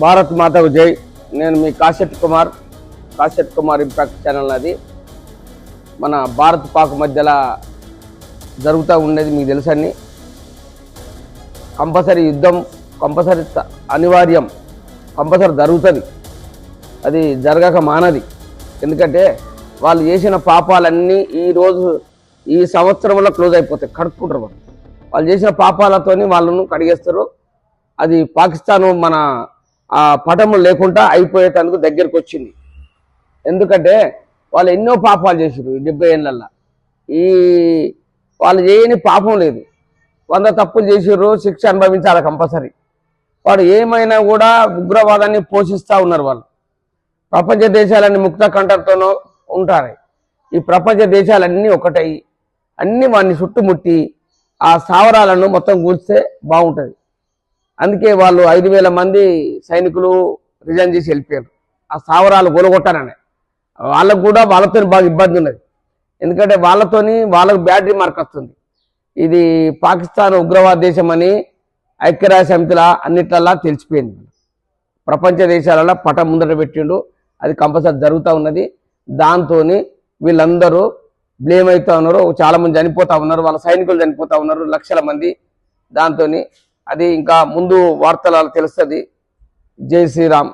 భారత్ మాతకు జై. నేను మీ కాశెట్ కుమార్. కాశెట్ కుమార్ ఇంపాక్ట్ ఛానల్ అది. మన భారత్ పాక్ మధ్యలో జరుగుతూ ఉండేది మీకు తెలుసండి. కంపల్సరీ యుద్ధం కంపల్సరీ అనివార్యం కంపల్సరీ జరుగుతుంది. అది జరగక మానది. ఎందుకంటే వాళ్ళు చేసిన పాపాలన్నీ ఈరోజు ఈ సంవత్సరంలో క్లోజ్ అయిపోతాయి కడుక్కుంటారు వాళ్ళు. వాళ్ళు చేసిన పాపాలతోని వాళ్ళను కడిగేస్తారు. అది పాకిస్తాన్ మన ఆ పటము లేకుండా అయిపోయేటందుకు దగ్గరకు వచ్చింది. ఎందుకంటే వాళ్ళు ఎన్నో పాపాలు చేసారు డెబ్బై ఏళ్ళల్లో. ఈ వాళ్ళు చేయని పాపం లేదు. వంద తప్పులు చేసారు శిక్ష అనుభవించాలి కంపల్సరీ. వాడు ఏమైనా కూడా ఉగ్రవాదాన్ని పోషిస్తూ ఉన్నారు వాళ్ళు. ప్రపంచ దేశాలన్నీ ముక్త కంఠంతోనూ ఉంటారు. ఈ ప్రపంచ దేశాలన్నీ ఒకటై అన్నీ వాడిని చుట్టుముట్టి ఆ స్థావరాలను మొత్తం కూల్స్తే బాగుంటుంది. అందుకే వాళ్ళు ఐదు వేల మంది సైనికులు రిజైన్ చేసి వెళ్ళిపోయారు. ఆ స్థావరాలు గొలగొట్టారని వాళ్ళకు కూడా వాళ్ళతో బాగా ఇబ్బంది ఉన్నది. ఎందుకంటే వాళ్ళతోని వాళ్ళకు బ్యాటరీ మార్క్ వస్తుంది. ఇది పాకిస్తాన్ ఉగ్రవాద దేశం అని ఐక్యరాజ్య సమితిలా అన్నిట్లలా తెలిసిపోయింది. ప్రపంచ దేశాలలో పటం ముందట పెట్టిండు. అది కంపల్సరీ జరుగుతూ ఉన్నది. దాంతో వీళ్ళందరూ బ్లేమ్ అవుతూ ఉన్నారు. చాలామంది చనిపోతూ చనిపోతా ఉన్నారు. వాళ్ళ సైనికులు చనిపోతూ ఉన్నారు. లక్షల మంది. దాంతో అది ఇంకా ముందు వార్తలు తెలుస్తుంది. జై శ్రీరామ్.